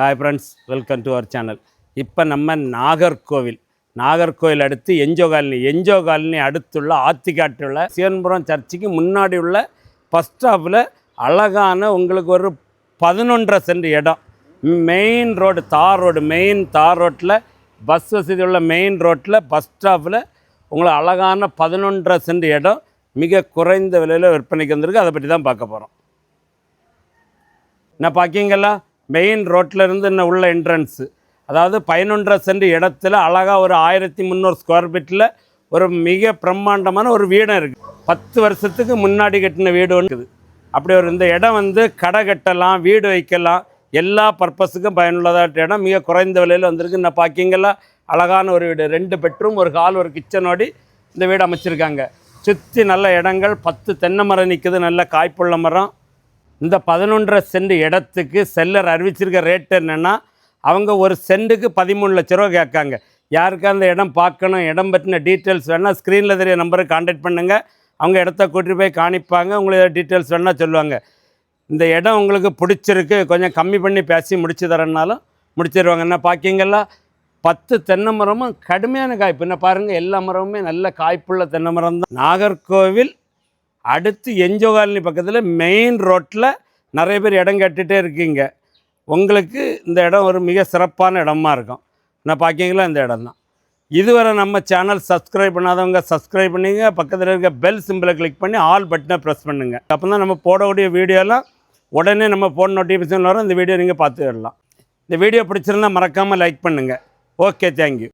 Hi friends welcome to our channel இப்போ நம்ம நாகர்கோவில் நாகர்கோவில் அடுத்து எஞ்சோ காலனி எஞ்சோ காலனி அடுத்துள்ள ஆத்திக்காட்டுள்ள சிவன்புரம் சர்ச்சுக்கு முன்னாடி உள்ள பஸ் ஸ்டாப்பில் அழகான உங்களுக்கு ஒரு பதினொன்றரை சென்ட் இடம். Main road tar road main tar ரோட்டில் பஸ் வசதி உள்ள மெயின் ரோட்டில் பஸ் ஸ்டாப்பில் உங்களை அழகான பதினொன்றரை சென்ட் இடம். மிக குறைந்த விலையில் விற்பனைக்கு வந்திருக்கு. அதை பற்றி தான் பார்க்க போகிறோம் என்ன பார்க்கிங்களா மெயின் ரோட்டில் இருந்து இன்னும் உள்ள என்ட்ரன்ஸு அதாவது பதினொன்றரை சென்ட் இடத்துல அழகாக ஒரு ஆயிரத்தி முந்நூறு ஸ்கொயர் ஃபீட்டில் ஒரு மிக பிரம்மாண்டமான ஒரு வீடம் இருக்குது பத்து வருஷத்துக்கு முன்னாடி கட்டின வீடு ஒன்று இருக்குது. அப்படி ஒரு இந்த இடம் வந்து கடை கட்டலாம் வீடு வைக்கலாம். எல்லா பர்பஸுக்கும் பயனுள்ளதாக இடம். மிக குறைந்த விலையில் வந்திருக்கு. இந்த பார்க்கிங்கெல்லாம் அழகான ஒரு வீடு. ரெண்டு பெட்ரூம் ஒரு ஹால் ஒரு கிச்சனோடி இந்த வீடு அமைச்சிருக்காங்க. சுற்றி நல்ல இடங்கள் பத்து தென்னை மரம் நிற்குது நல்ல காய்ப்புள்ள மரம். இந்த பதினொன்றரை சென்ட் இடத்துக்கு செல்லர் அறிவிச்சிருக்க ரேட் என்னென்னா அவங்க ஒரு சென்ட்டுக்கு பதிமூணு லட்ச ரூபா கேட்காங்க. யாருக்கு அந்த இடம் பார்க்கணும் இடம் பற்றின டீட்டெயில்ஸ் வேணால் ஸ்க்ரீனில் தெரிய நம்பருக்கு காண்டாக்ட் பண்ணுங்கள் அவங்க இடத்த கூட்டிட்டு போய் காணிப்பாங்க உங்களுக்கு டீட்டெயில்ஸ் வேணால் சொல்லுவாங்க. இந்த இடம் உங்களுக்கு பிடிச்சிருக்கு கொஞ்சம் கம்மி பண்ணி பேசி முடிச்சு தரேன்னாலும் முடிச்சிருவாங்க. என்ன பார்க்கிங்கெல்லாம் பத்து தென்னை மரமும் கடுமையான காய்ப்பு. என்ன பாருங்கள் எல்லா மரமுமே நல்ல காய்ப்புள்ள தென்னை மரம் தான் நாகர்கோவில் அடுத்து என்ஜோ காலனி பக்கத்தில் மெயின் ரோட்டில் நிறைய பேர் இடம் கட்டிகிட்டே இருக்கீங்க. உங்களுக்கு இந்த இடம் ஒரு மிக சிறப்பான இடமா இருக்கும். நான் பார்க்கிங்களா இந்த இடம் தான் இதுவரை நம்ம சேனல் சப்ஸ்கிரைப் பண்ணாதவங்க சப்ஸ்கிரைப் பண்ணிங்க. பக்கத்தில் இருக்க பெல் சிம்பிளை கிளிக் பண்ணி ஆல் பட்டனை ப்ரெஸ் பண்ணுங்கள் அப்போ தான் நம்ம போடக்கூடிய வீடியோலாம் உடனே நம்ம ஃபோன் நோட்டிஃபிகேஷன் வரும். இந்த வீடியோ நீங்கள் பார்த்து வரலாம் இந்த வீடியோ பிடிச்சிருந்தா மறக்காமல் லைக் பண்ணுங்கள் ஓகே தேங்க்யூ